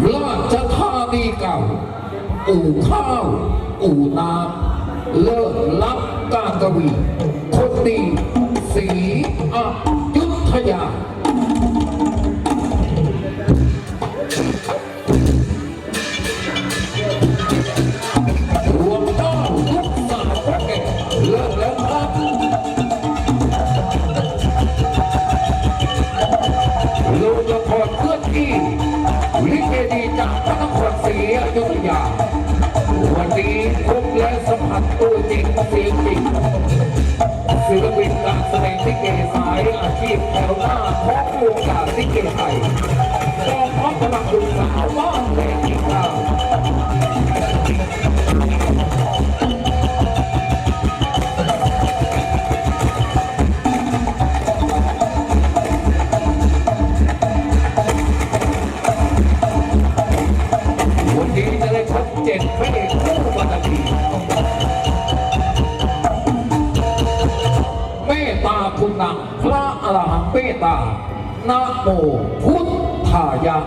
ราชธานีเก่า อู่ข้าว อู่น้ำเลิศลับการกวีคนดีสีอยุธยารวมเจ้าทุกสายพระเกศเลิกแล้วครับลงละครเคลื่อนที่ ลิเกดีจากพระนครศรีอยุธยา วันนี้พบและสัมผัสตัวจริงเสียงจริงศิลปินการแสดงลิเกสายอาชีพแถวหน้าของวงการลิเกไทยกองทัพพลังบุญสาวบ้า เจ็ดพระเอกคู่บารมีเมตตาคุณนำพระอรหันต์เมตตานะโมพุทธายะ